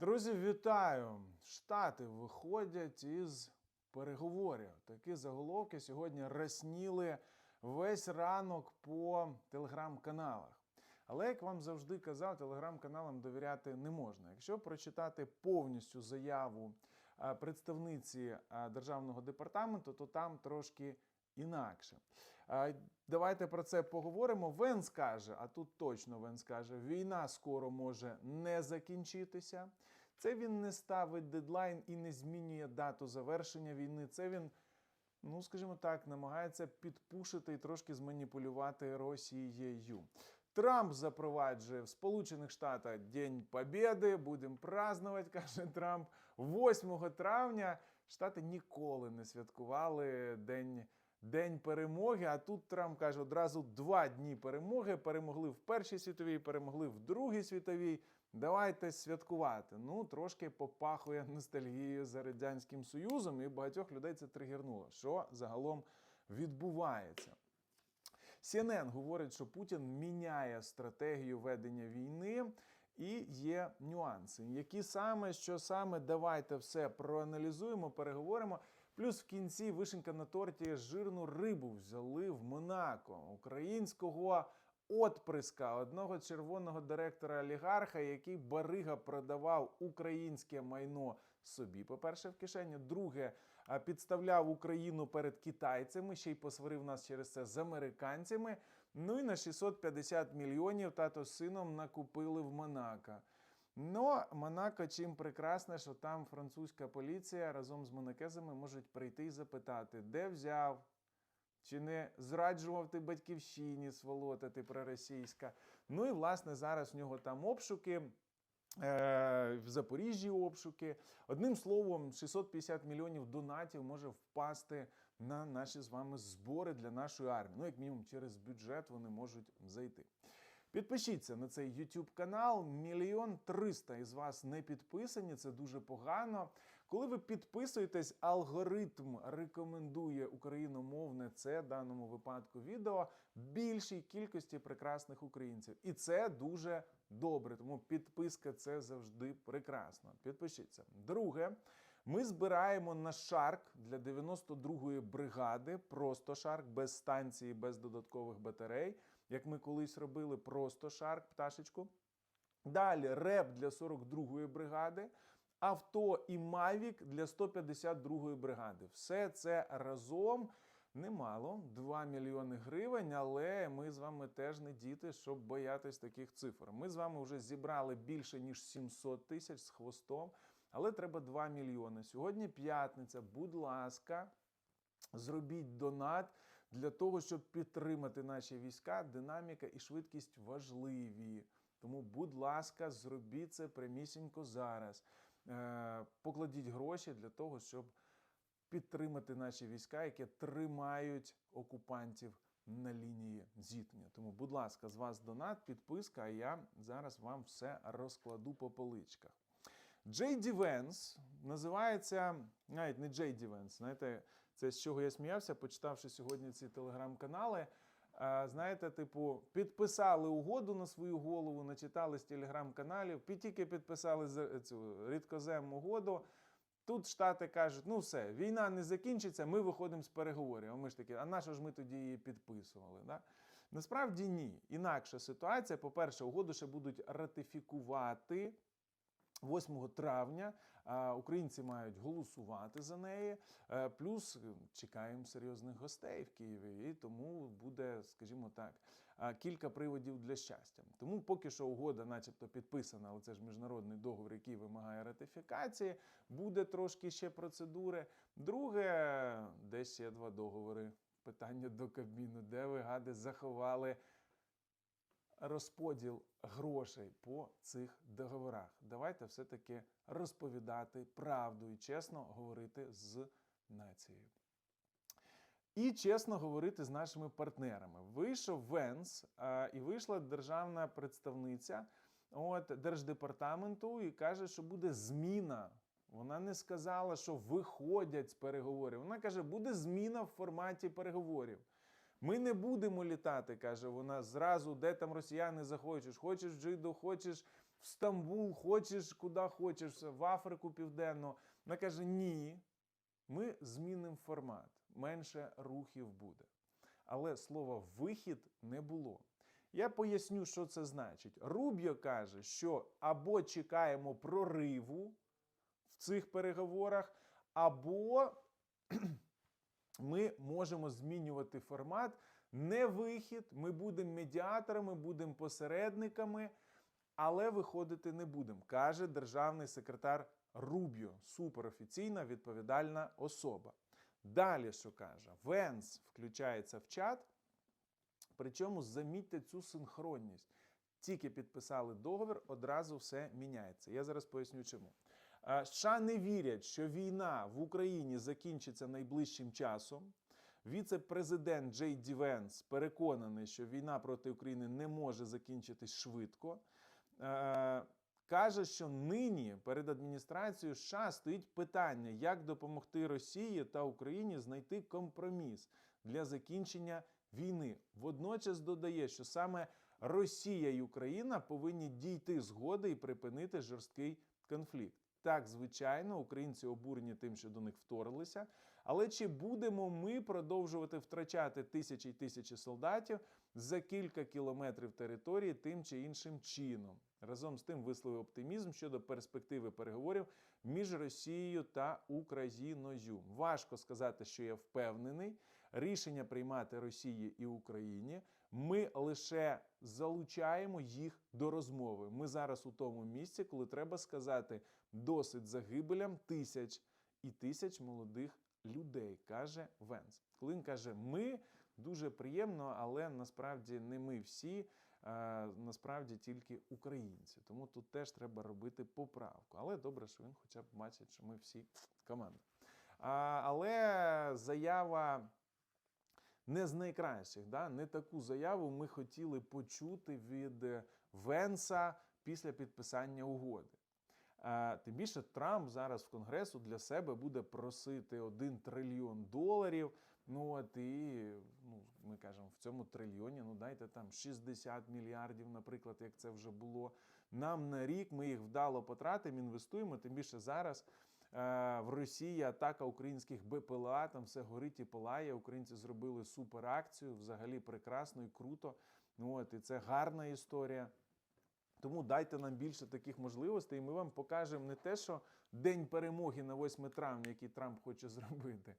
Друзі, вітаю! Штати виходять із переговорів. Такі заголовки сьогодні розсніли весь ранок по телеграм-каналах. Але, як вам завжди казав, телеграм-каналам довіряти не можна. Якщо прочитати повністю заяву представниці державного департаменту, то там трошки інакше. Давайте про це поговоримо. Венс каже, а тут точно Венс каже, війна скоро може не закінчитися. Це він не ставить дедлайн і не змінює дату завершення війни. Це він, ну скажімо так, намагається підпушити і трошки зманіпулювати Росією. Трамп запроваджує в Сполучених Штатах День Побєди. Будемо празднувати, каже Трамп. 8 травня Штати ніколи не святкували День. День перемоги. А тут Трамп каже одразу два дні перемоги. Перемогли в Першій світовій, перемогли в Другій світовій. Давайте святкувати. Ну, трошки попахує ностальгією за Радянським Союзом, і багатьох людей це тригернуло. Що загалом відбувається? CNN говорить, що Путін міняє стратегію ведення війни. І є нюанси, які саме, що саме, давайте все проаналізуємо, переговоримо. Плюс в кінці вишенька на торті жирну рибу взяли в Монако українського отприска одного червоного директора олігарха, який барига продавав українське майно собі. По-перше, в кишені. Друге, підставляв Україну перед китайцями, ще й посварив нас через це з американцями. Ну і на 650 мільйонів тато з сином накупили в Монако. Ну, Монако чим прекрасне, що там французька поліція разом з монакезами можуть прийти і запитати, де взяв, чи не зраджував ти батьківщині сволота ти проросійська. Ну і власне зараз в нього там обшуки. е, В Запоріжжі обшуки. Одним словом, 650 мільйонів донатів може впасти на наші з вами збори для нашої армії. Ну, як мінімум, через бюджет вони можуть зайти. Підпишіться на цей YouTube канал. Мільйон триста із вас не підписані. Це дуже погано. Коли ви підписуєтесь, алгоритм рекомендує україномовне це в даному випадку відео більшій кількості прекрасних українців. І це дуже добре. Тому підписка це завжди прекрасно. Підпишіться. Друге. Ми збираємо на шарк для 92-ї бригади, просто шарк, без станції, без додаткових батарей, як ми колись робили, просто шарк, пташечку. Далі реп для 42-ї бригади, авто і Мавік для 152-ї бригади. Все це разом немало 2 мільйони гривень, але ми з вами теж не діти, щоб боятись таких цифр. Ми з вами вже зібрали більше ніж 700 тисяч з хвостом. Але треба 2 мільйони. Сьогодні п'ятниця. Будь ласка, зробіть донат для того, щоб підтримати наші війська. Динаміка і швидкість важливі. Тому, будь ласка, зробіть це прямісінько зараз. Е, Покладіть гроші для того, щоб підтримати наші війська, які тримають окупантів на лінії зіткнення. Тому, будь ласка, з вас донат, підписка, а я зараз вам все розкладу по поличках. Джей Ді Венс називається навіть не Джей Ді Венс. Знаєте, це з чого я сміявся, почитавши сьогодні ці телеграм-канали. Знаєте, типу, підписали угоду на свою голову, начитали з телеграм-каналів, тільки підписали цю рідкоземну угоду. Тут Штати кажуть, ну все, війна не закінчиться, ми виходимо з переговорів. А ми ж такі, а на що ж ми тоді її підписували? Да? Насправді ні. Інакша ситуація. По-перше, угоду ще будуть ратифікувати 8 травня українці мають голосувати за неї. Е, Плюс е, чекаємо серйозних гостей в Києві, і тому буде, скажімо так, кілька приводів для щастя. Тому поки що угода, начебто, підписана, але це ж міжнародний договір, який вимагає ратифікації. Буде трошки ще процедури. Друге, де ще два договори. Питання до Кабміну, де ви гади заховали розподіл грошей по цих договорах. Давайте все-таки розповідати правду і чесно говорити з нацією. І чесно говорити з нашими партнерами. Вийшов Венс а, і вийшла державна представниця от, Держдепартаменту і каже, що буде зміна. Вона не сказала, що виходять з переговорів. Вона каже, буде зміна в форматі переговорів. Ми не будемо літати, каже вона, зразу, де там росіяни захочеш. Хочеш в Джиду, хочеш в Стамбул, хочеш куди хочеш, в Африку Південну. Вона каже: ні, ми змінимо формат, менше рухів буде. Але слова вихід не було. Я поясню, що це значить. Рубіо каже, що або чекаємо прориву в цих переговорах, або ми можемо змінювати формат. Не вихід, ми будемо медіаторами, будемо посередниками, але виходити не будемо, каже державний секретар Рубіо, суперофіційна відповідальна особа. Далі, що каже, Венс включається в чат. Причому замітьте цю синхронність. Тільки підписали договір, одразу все міняється. Я зараз поясню чому. А, США не вірять, що війна в Україні закінчиться найближчим часом. Віце-президент Джей Ді Венс переконаний, що війна проти України не може закінчитись швидко. Е, каже, що нині перед адміністрацією США стоїть питання, як допомогти Росії та Україні знайти компроміс для закінчення війни. Водночас додає, що саме Росія і Україна повинні дійти згоди і припинити жорсткий конфлікт. Так, звичайно, українці обурені тим, що до них вторглися. Але чи будемо ми продовжувати втрачати тисячі й тисячі солдатів за кілька кілометрів території тим чи іншим чином? Разом з тим висловив оптимізм щодо перспективи переговорів між Росією та Україною. Важко сказати, що я впевнений. Рішення приймати Росії і Україні. Ми лише залучаємо їх до розмови. Ми зараз у тому місці, коли треба сказати досить загибелям тисяч і тисяч молодих людей, каже Венс. Коли він каже ми, дуже приємно, але насправді не ми всі, а насправді тільки українці. Тому тут теж треба робити поправку. Але добре, що він хоча б бачить, що ми всі команда. А, але заява не з найкращих. Да? Не таку заяву ми хотіли почути від Венса після підписання угоди. Тим більше Трамп зараз в Конгресу для себе буде просити 1 трильйон доларів. Ну от і ну, ми кажемо, в цьому трильйоні ну дайте там 60 мільярдів, наприклад, як це вже було. Нам на рік ми їх вдало потратимо, інвестуємо. Тим більше зараз е, в Росії атака українських БПЛА, там все горить і палає. Українці зробили суперакцію, взагалі прекрасно і круто. Ну от і це гарна історія. Тому дайте нам більше таких можливостей, і ми вам покажемо не те, що День перемоги на 8 травня, який Трамп хоче зробити.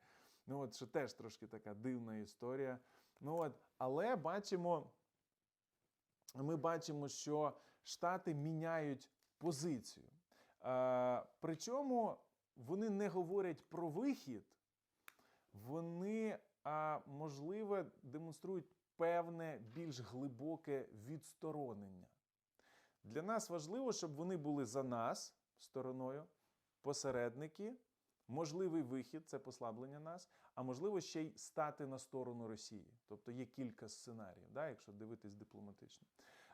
Ну от що теж трошки така дивна історія. Ну от, але бачимо, ми бачимо, що Штати міняють позицію. Е, причому вони не говорять про вихід, вони, а, можливо, демонструють певне більш глибоке відсторонення. Для нас важливо, щоб вони були за нас стороною, посередники, можливий вихід це послаблення нас, а можливо ще й стати на сторону Росії. Тобто є кілька сценаріїв, да, якщо дивитись дипломатично.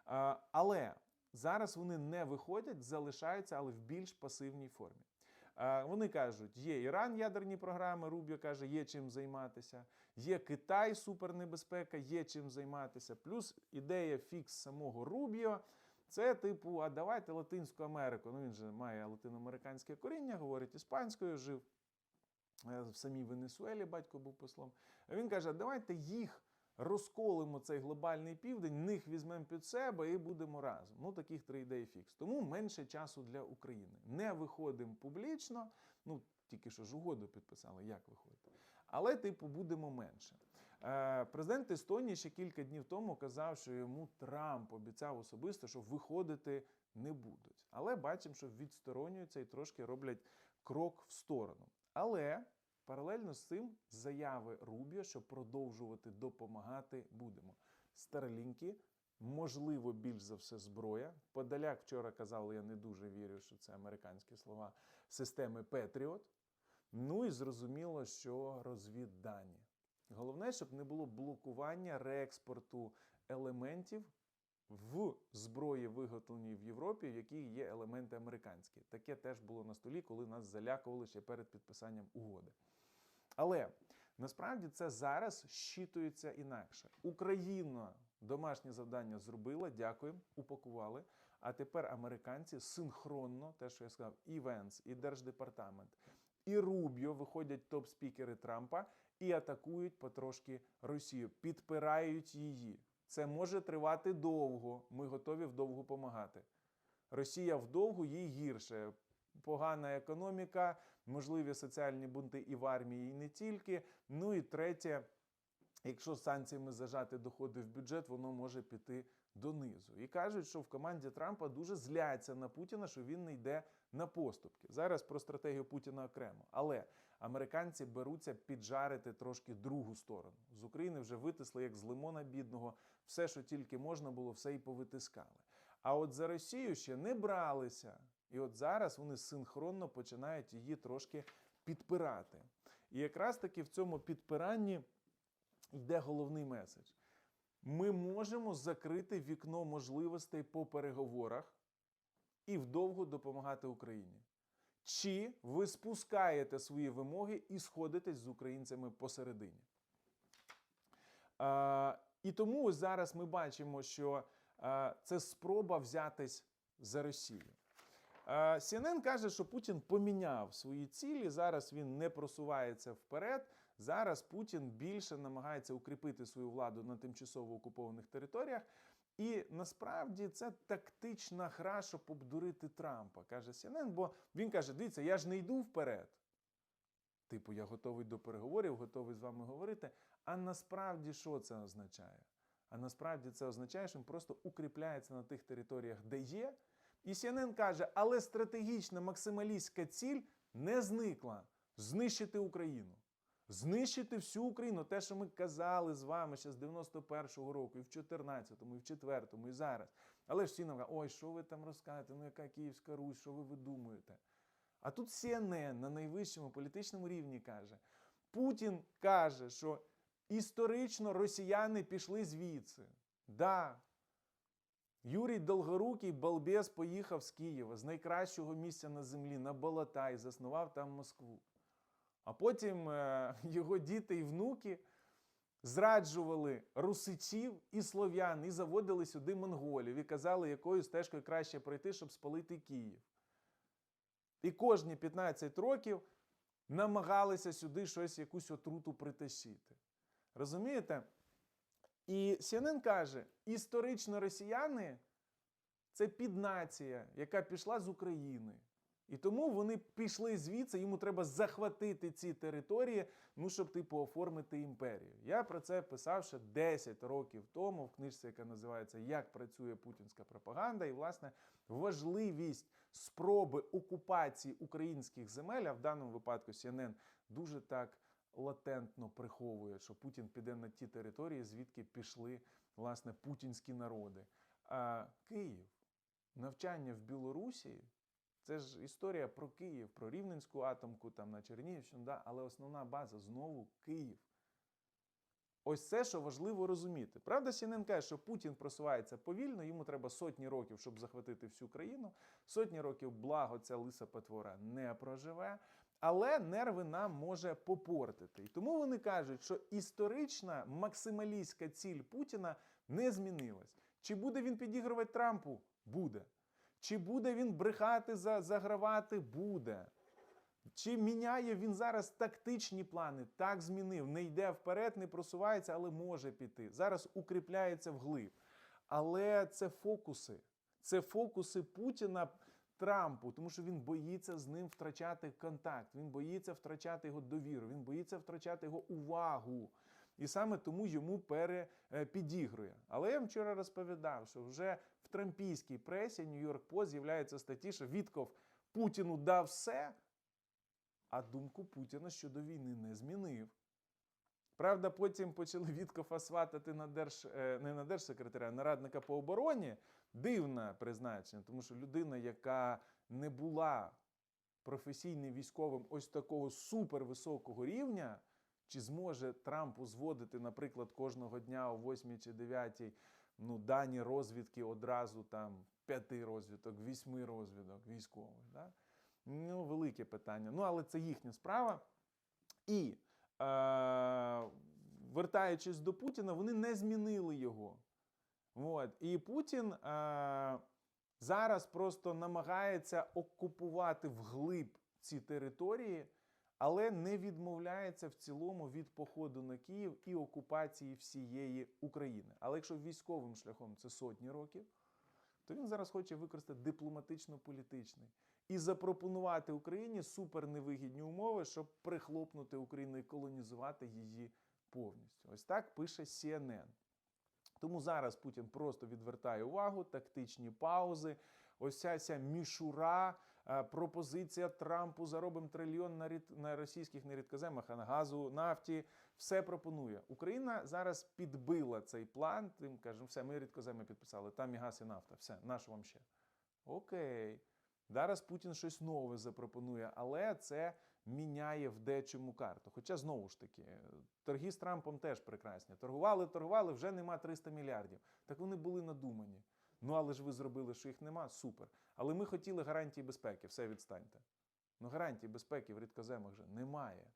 А, але зараз вони не виходять, залишаються, але в більш пасивній формі. Вони кажуть, є Іран ядерні програми, Рубіо каже, є чим займатися, є Китай, супернебезпека, є чим займатися. Плюс ідея фікс самого Рубіо. Це типу, а давайте Латинську Америку. Ну він же має латиноамериканське коріння, говорить іспанською, жив е, в самій Венесуелі, батько був послом. А він каже: давайте їх розколимо цей глобальний південь, них візьмемо під себе і будемо разом. Ну, таких три ідеї фікс. Тому менше часу для України. Не виходимо публічно. Ну, тільки що ж угоду підписали, як виходити. Але, типу, будемо менше. Е, Президент Естонії ще кілька днів тому казав, що йому Трамп обіцяв особисто, що виходити не будуть. Але бачимо, що відсторонюються і трошки роблять крок в сторону. Але паралельно з цим заяви Рубіо, що продовжувати допомагати будемо. Старлінки, можливо, більш за все зброя. Подаляк вчора казав, я не дуже вірю, що це американські слова системи Петріот. Ну і зрозуміло, що розвіддані. Головне, щоб не було блокування реекспорту елементів в зброї, виготовленій в Європі, в якій є елементи американські. Таке теж було на столі, коли нас залякували ще перед підписанням угоди. Але насправді це зараз щитується інакше. Україна домашнє завдання зробила, дякуємо, упакували. А тепер американці синхронно, те, що я сказав, і Венс, і Держдепартамент, і Рубіо виходять топ-спікери Трампа і атакують потрошки Росію, підпирають її. Це може тривати довго. Ми готові вдовго помагати. Росія вдовго їй гірше. Погана економіка, можливі соціальні бунти і в армії, і не тільки. Ну і третє, якщо санкціями зажати доходи в бюджет, воно може піти донизу. І кажуть, що в команді Трампа дуже зляться на Путіна, що він не йде на поступки. Зараз про стратегію Путіна окремо. Але американці беруться піджарити трошки другу сторону. З України вже витисли як з лимона бідного, все, що тільки можна було, все і повитискали. А от за Росію ще не бралися. І от зараз вони синхронно починають її трошки підпирати. І якраз таки в цьому підпиранні йде головний меседж. Ми можемо закрити вікно можливостей по переговорах і вдовго допомагати Україні. Чи ви спускаєте свої вимоги і сходитесь з українцями посередині? А, і тому ось зараз ми бачимо, що а, це спроба взятись за Росію. А, CNN каже, що Путін поміняв свої цілі. Зараз він не просувається вперед. Зараз Путін більше намагається укріпити свою владу на тимчасово окупованих територіях. І насправді це тактична гра, щоб обдурити Трампа, каже CNN, бо він каже: дивіться, я ж не йду вперед. Типу, я готовий до переговорів, готовий з вами говорити. А насправді що це означає? А насправді це означає, що він просто укріпляється на тих територіях, де є. І CNN каже, але стратегічна максималістська ціль не зникла знищити Україну. Знищити всю Україну, те, що ми казали з вами ще з 91-го року, і в 14-му, і в 4-му, і зараз. Але ж всі нам кажуть, ой, що ви там розказуєте, ну яка Київська Русь, що ви видумуєте? А тут CNN на найвищому політичному рівні каже: Путін каже, що історично росіяни пішли звідси. Да. Юрій Долгорукий балбес поїхав з Києва, з найкращого місця на землі, на болота, заснував там Москву. А потім е, його діти і внуки зраджували русичів і слов'ян і заводили сюди монголів і казали, якою стежкою краще пройти, щоб спалити Київ. І кожні 15 років намагалися сюди щось, якусь отруту притащити. Розумієте? І CNN каже: історично росіяни це піднація, яка пішла з України. І тому вони пішли звідси, йому треба захватити ці території, ну щоб типу оформити імперію. Я про це писав ще 10 років тому в книжці, яка називається Як працює путінська пропаганда, і власне важливість спроби окупації українських земель, а в даному випадку CNN дуже так латентно приховує, що Путін піде на ті території, звідки пішли власне путінські народи. А Київ, навчання в Білорусі. Це ж історія про Київ, про Рівненську атомку там на Чернігівщину, да? але основна база знову Київ. Ось це, що важливо розуміти. Правда, CNN каже, що Путін просувається повільно, йому треба сотні років, щоб захватити всю країну. Сотні років, благо, ця лиса потвора не проживе, але нерви нам може попортити. І тому вони кажуть, що історична максималістська ціль Путіна не змінилась. Чи буде він підігрувати Трампу? Буде. Чи буде він брехати, загравати? Буде. Чи міняє він зараз тактичні плани? Так змінив. Не йде вперед, не просувається, але може піти. Зараз укріпляється вглиб. Але це фокуси. Це фокуси Путіна Трампу, тому що він боїться з ним втрачати контакт, він боїться втрачати його довіру, він боїться втрачати його увагу. І саме тому йому перепідігрує. Але я вчора розповідав, що вже трампійській пресі Нью-Йорк Пост з'являється статті, що Вітков Путіну дав все, а думку Путіна щодо війни не змінив. Правда, потім почали Віткофа сватати на держ, е, не на держсекретаря, а на радника по обороні. Дивне призначення, тому що людина, яка не була професійним військовим ось такого супервисокого рівня, чи зможе Трамп узводити, наприклад, кожного дня о 8 чи 9 ну, дані розвідки одразу там п'яти розвідок, вісьми розвідок військових. Да? Ну, велике питання. Ну, але це їхня справа. І е, вертаючись до Путіна, вони не змінили його. От. І Путін е, зараз просто намагається окупувати вглиб ці території, але не відмовляється в цілому від походу на Київ і окупації всієї України. Але якщо військовим шляхом це сотні років, то він зараз хоче використати дипломатично-політичний і запропонувати Україні суперневигідні умови, щоб прихлопнути Україну і колонізувати її повністю. Ось так пише CNN. Тому зараз Путін просто відвертає увагу, тактичні паузи. Ось ця, ця мішура, пропозиція Трампу заробимо трильйон на, рід, на російських нерідкоземах, а на газу, нафті. Все пропонує. Україна зараз підбила цей план. Тим кажемо, все, ми рідкоземи підписали. Там і газ, і нафта. Все, наш вам ще. Окей. Зараз Путін щось нове запропонує, але це міняє в дечому карту. Хоча знову ж таки, торги з Трампом теж прекрасні. Торгували, торгували, вже нема 300 мільярдів. Так вони були надумані. Ну але ж ви зробили, що їх нема. Супер. Але ми хотіли гарантії безпеки, все відстаньте. Ну гарантії безпеки в рідкоземах вже немає.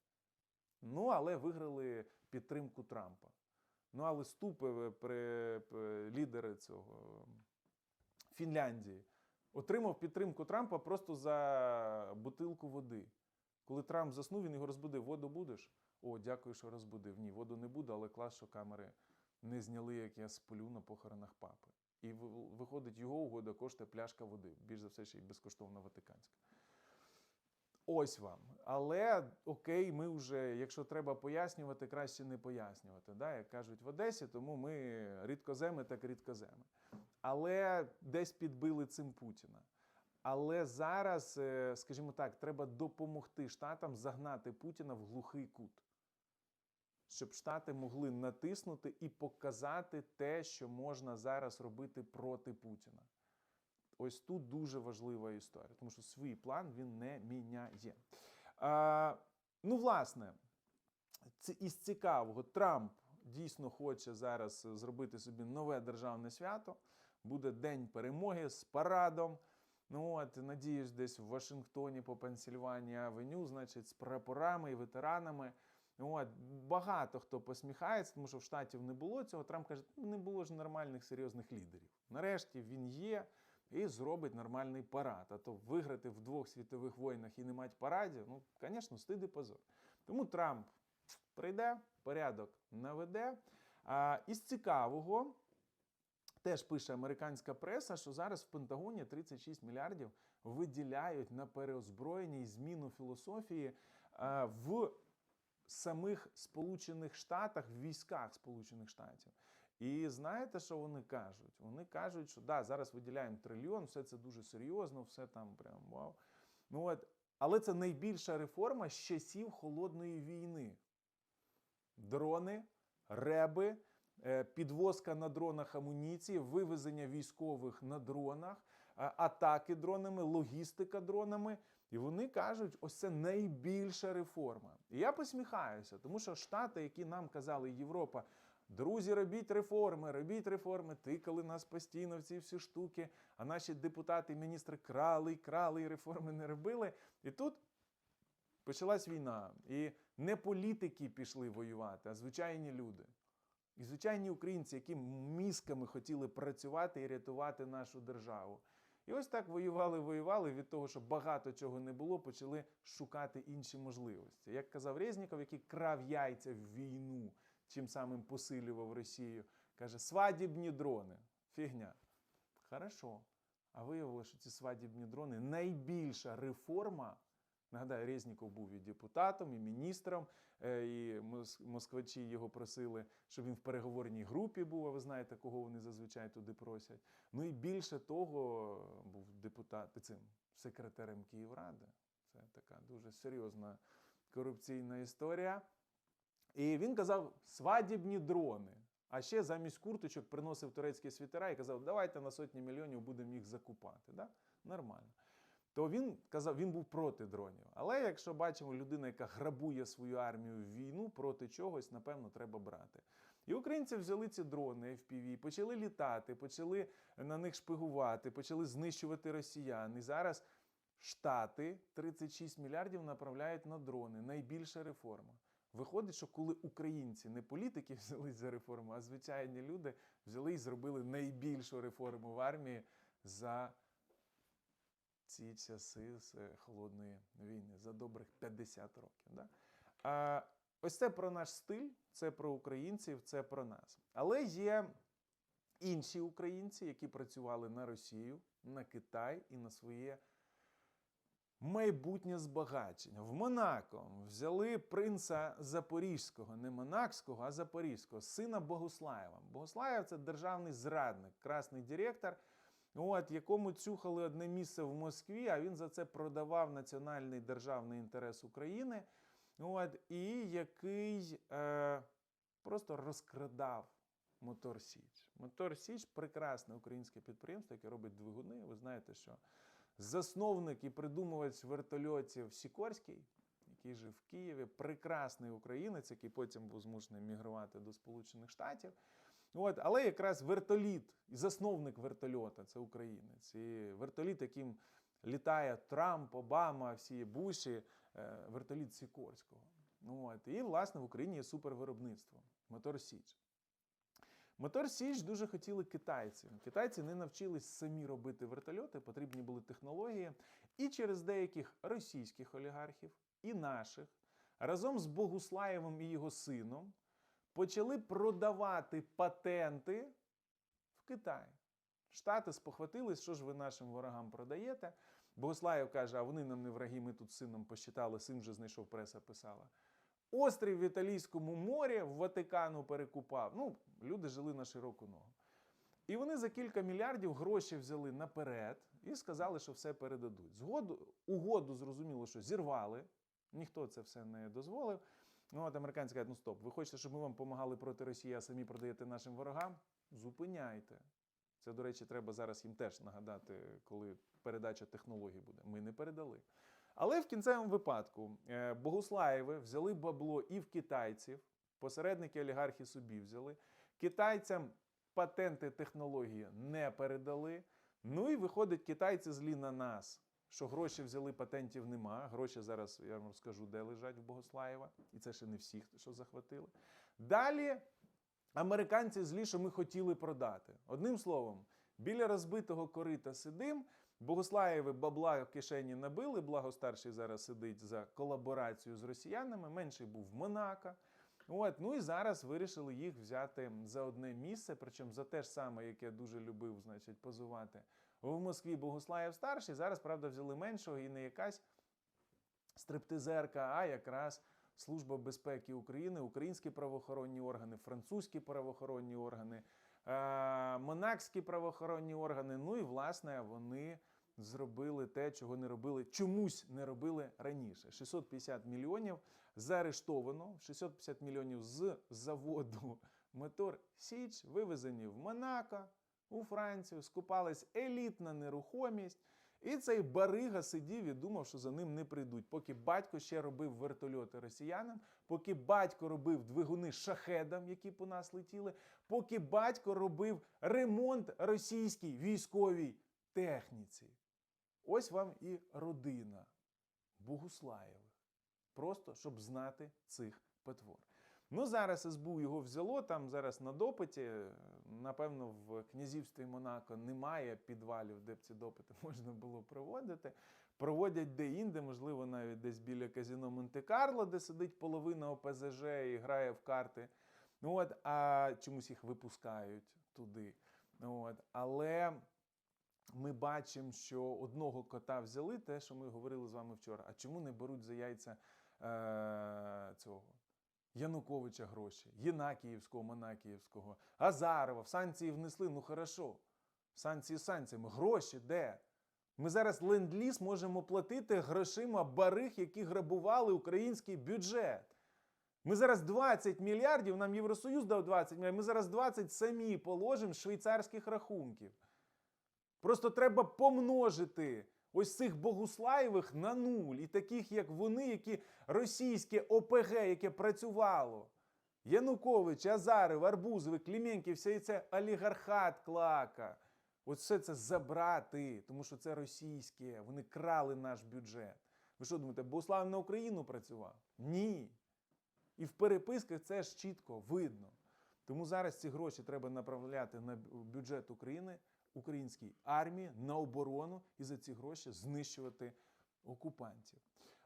Ну, але виграли підтримку Трампа. Ну, але ступи при, при лідери цього Фінляндії отримав підтримку Трампа просто за бутилку води. Коли Трамп заснув, він його розбудив. Воду будеш? О, дякую, що розбудив. Ні, воду не буду, але клас, що камери не зняли, як я сплю на похоронах папи. І ви- виходить, його угода коштує пляшка води. Більш за все, ще й безкоштовна ватиканська. Ось вам. Але окей, ми вже, якщо треба пояснювати, краще не пояснювати. Да? Як кажуть в Одесі, тому ми рідкоземи, так рідкоземи. Але десь підбили цим Путіна. Але зараз, е, скажімо так, треба допомогти штатам загнати Путіна в глухий кут, щоб штати могли натиснути і показати те, що можна зараз робити проти Путіна. Ось тут дуже важлива історія, тому що свій план він не міняє. А, ну, власне, ці- із цікавого, Трамп дійсно хоче зараз зробити собі нове державне свято. Буде День перемоги з парадом. Ну от, надіюсь, десь в Вашингтоні по Пенсільванії Авеню, значить, з прапорами і ветеранами. От, багато хто посміхається, тому що в штатів не було цього. Трамп каже, «Ну, не було ж нормальних серйозних лідерів. Нарешті він є і зробить нормальний парад. А то виграти в двох світових війнах і не мати парадів, ну, звісно, стид і позор. Тому Трамп прийде, порядок наведе. А, із цікавого, теж пише американська преса, що зараз в Пентагоні 36 мільярдів виділяють на переозброєння і зміну філософії в самих Сполучених Штатах, в військах Сполучених Штатів. І знаєте, що вони кажуть? Вони кажуть, що да, зараз виділяємо трильйон, все це дуже серйозно, все там прям вау. Ну от, але це найбільша реформа з часів холодної війни. Дрони, реби, е, підвозка на дронах амуніції, вивезення військових на дронах, атаки дронами, логістика дронами. І вони кажуть, ось це найбільша реформа. І я посміхаюся, тому що Штати, які нам казали, Європа, друзі, робіть реформи, робіть реформи, тикали нас постійно в ці всі штуки, а наші депутати і міністри крали, крали, і реформи не робили. І тут почалась війна. І не політики пішли воювати, а звичайні люди. І звичайні українці, які мізками хотіли працювати і рятувати нашу державу. І ось так воювали, воювали від того, що багато чого не було, почали шукати інші можливості. Як казав Резніков, який крав яйця в війну, чим самим посилював Росію, каже: свадібні дрони. Фігня. Хорошо. А виявилося, що ці свадібні дрони найбільша реформа. Нагадаю, Резніков був і депутатом, і міністром, е, і мос- москвачі його просили, щоб він в переговорній групі був. А ви знаєте, кого вони зазвичай туди просять. Ну і більше того, був депутат цим секретарем Київради. Це така дуже серйозна корупційна історія. І він казав: свадібні дрони. А ще замість курточок приносив турецькі світера і казав, давайте на сотні мільйонів будемо їх закупати. Да? Нормально. То він казав, він був проти дронів. Але якщо бачимо людина, яка грабує свою армію в війну проти чогось, напевно, треба брати. І українці взяли ці дрони FPV, почали літати, почали на них шпигувати, почали знищувати росіян. І зараз Штати 36 мільярдів направляють на дрони. Найбільша реформа. Виходить, що коли українці, не політики взялись за реформу, а звичайні люди взяли і зробили найбільшу реформу в армії за ці часи з холодної війни за добрих 50 років. Да? А, ось це про наш стиль, це про українців, це про нас. Але є інші українці, які працювали на Росію, на Китай і на своє майбутнє збагачення. В Монако взяли принца Запорізького, не монакського, а Запорізького, сина Богуслаєва. Богуслаєв це державний зрадник, красний директор, от, якому цюхали одне місце в Москві, а він за це продавав національний державний інтерес України, от, і який е, просто розкрадав Мотор Січ. Мотор Січ прекрасне українське підприємство, яке робить двигуни. Ви знаєте, що засновник і придумувач вертольотів Сікорський, який жив в Києві, прекрасний українець, який потім був змушений мігрувати до Сполучених Штатів. От, але якраз вертоліт і засновник вертольота це українець. І вертоліт, яким літає Трамп, Обама, всі Буші, е, вертоліт Сікорського. Ну, От. І, власне, в Україні є супервиробництво Мотор Січ. Мотор Січ дуже хотіли китайці. Китайці не навчились самі робити вертольоти, потрібні були технології. І через деяких російських олігархів і наших разом з Богуслаєвим і його сином почали продавати патенти в Китай. Штати спохватились, що ж ви нашим ворогам продаєте. Богуслаєв каже, а вони нам не враги, ми тут сином посчитали, син вже знайшов, преса писала. Острів в Італійському морі в Ватикану перекупав. Ну, люди жили на широку ногу. І вони за кілька мільярдів гроші взяли наперед і сказали, що все передадуть. Згоду, угоду зрозуміло, що зірвали, ніхто це все не дозволив. Ну, от американці кажуть, ну стоп, ви хочете, щоб ми вам допомагали проти Росії, а самі продаєте нашим ворогам? Зупиняйте. Це, до речі, треба зараз їм теж нагадати, коли передача технологій буде. Ми не передали. Але в кінцевому випадку е, Богуслаєви взяли бабло і в китайців, посередники олігархи собі взяли. Китайцям патенти технології не передали. Ну і виходить, китайці злі на нас, що гроші взяли, патентів нема. Гроші зараз я вам розкажу, де лежать в Богослаєва, і це ще не всіх, що захватили. Далі американці злі, що ми хотіли продати. Одним словом, біля розбитого корита сидим. Богослаєви бабла в кишені набили, благо старший зараз сидить за колаборацію з росіянами, менший був в Монако. От, ну і зараз вирішили їх взяти за одне місце, причому за те ж саме, яке дуже любив, значить, позувати в Москві Богослаєв старший. Зараз, правда, взяли меншого і не якась стриптизерка, а якраз Служба безпеки України, українські правоохоронні органи, французькі правоохоронні органи, е, монакські правоохоронні органи. Ну і власне вони зробили те, чого не робили, чомусь не робили раніше. 650 мільйонів заарештовано, 650 мільйонів з заводу Мотор Січ вивезені в Монако, у Францію, скупалась елітна нерухомість. І цей барига сидів і думав, що за ним не прийдуть. Поки батько ще робив вертольоти росіянам, поки батько робив двигуни шахедам, які по нас летіли, поки батько робив ремонт російській військовій техніці. Ось вам і родина Богуслаєвих. Просто щоб знати цих потвор. Ну, зараз СБУ його взяло, там зараз на допиті. Напевно, в князівстві Монако немає підвалів, де б ці допити можна було проводити. Проводять де-інде, можливо, навіть десь біля казіно Монте-Карло, де сидить половина ОПЗЖ і грає в карти. Ну, от, а чомусь їх випускають туди. Ну, от, але ми бачимо, що одного кота взяли, те, що ми говорили з вами вчора. А чому не беруть за яйця е- цього? Януковича гроші, Єнакіївського, Монакіївського, Азарова, в санкції внесли. Ну хорошо, санкції санкціями. Гроші де? Ми зараз ленд-ліз можемо платити грошима бариг, які грабували український бюджет. Ми зараз 20 мільярдів, нам Євросоюз дав 20 мільярдів, ми зараз 20 самі положимо з швейцарських рахунків. Просто треба помножити ось цих Богуслаєвих на нуль, і таких, як вони, які російське ОПГ, яке працювало. Янукович, Азаров, Арбузовий, Кліменків, все це олігархат клака. Ось все це забрати, тому що це російське. Вони крали наш бюджет. Ви що думаєте, Богуслав на Україну працював? Ні. І в переписках це ж чітко видно. Тому зараз ці гроші треба направляти на бюджет України українській армії на оборону і за ці гроші знищувати окупантів.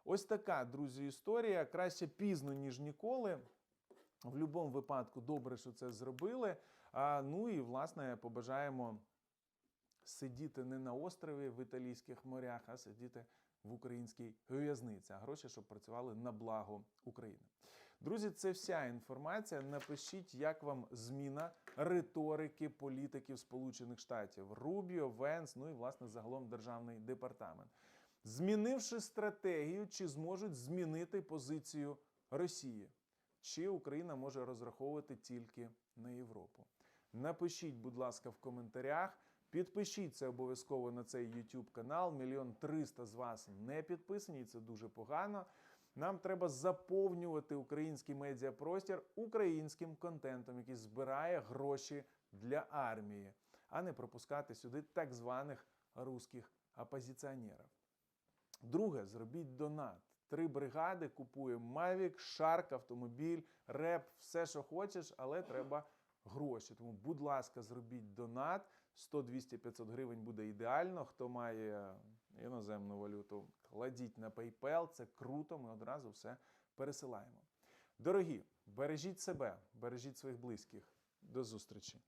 Ось така, друзі, історія. Краще пізно, ніж ніколи. В будь-якому випадку добре, що це зробили. А, ну і власне побажаємо сидіти не на острові в італійських морях, а сидіти в українській в'язниці, а гроші, щоб працювали на благо України. Друзі, це вся інформація. Напишіть, як вам зміна риторики політиків Сполучених Штатів Рубіо, Венс, ну і власне загалом державний департамент. Змінивши стратегію, чи зможуть змінити позицію Росії? Чи Україна може розраховувати тільки на Європу? Напишіть, будь ласка, в коментарях. Підпишіться обов'язково на цей YouTube канал. Мільйон триста з вас не підписані, це дуже погано. Нам треба заповнювати український медіапростір українським контентом, який збирає гроші для армії, а не пропускати сюди так званих русських опозиціонерів. Друге, зробіть донат. Три бригади купуємо Mavic, Shark, автомобіль, реп, все, що хочеш, але треба гроші. Тому, будь ласка, зробіть донат. 100, 200, 500 гривень буде ідеально. Хто має іноземну валюту, кладіть на PayPal. Це круто. Ми одразу все пересилаємо. Дорогі, бережіть себе, бережіть своїх близьких. До зустрічі!